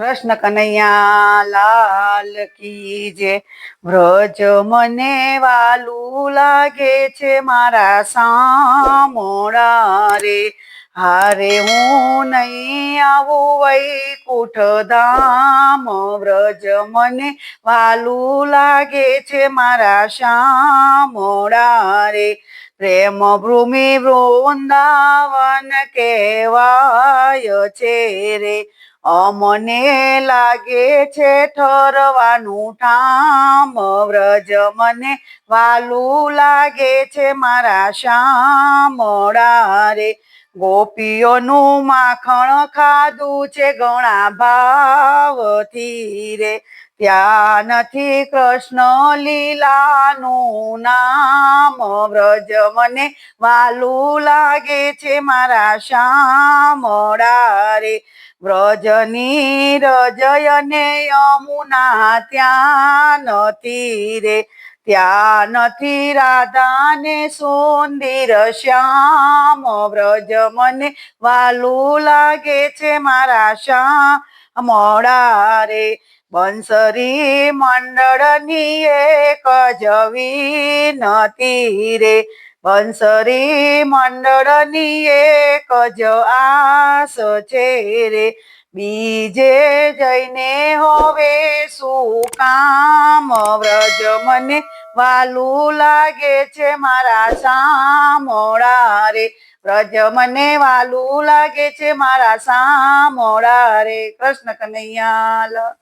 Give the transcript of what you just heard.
કૃષ્ણ કનૈયા લાલ કી જે વ્રજ મને વાલું લાગે છે મારા સામોડા રે. હારે હું નહીં આવું વૈકુંઠ ધામ. વ્રજ મને વાલું લાગે છે મારા શામોડા રે. પ્રેમ ભૂમિ વૃંદાવન કેવાય છે રે. અમને લાગે છે ઠરવાનું ઠામ, વ્રજ મને વાલું લાગે છે મારા શામળા ગોપીઓનું માખણ ખાધું છે ઘણા ભાવથી રે. ત્યાં નથી કૃષ્ણ લીલાનું નામ, વ્રજ મને વાલું લાગે છે મારા શામળા રે વ્રજની રજયને યમુના ત્યાં નથી રે. ત્યાં નથી રાધાને સુંદર શ્યામ. વ્રજ મને વાલું લાગે છે મારા શ્યામ. મોડા રે બંસરી મંડળની એક જવી નથી રે. બંસરી મંડળની એક જ આસ છે રે. બીજે જઈને હવે શું કામ? વ્રજ મને વાલું લાગે છે મારા સામોડા રે. વ્રજ મને વાલું લાગે છે મારા સામોડા રે. કૃષ્ણ કનૈયા લાલ કી.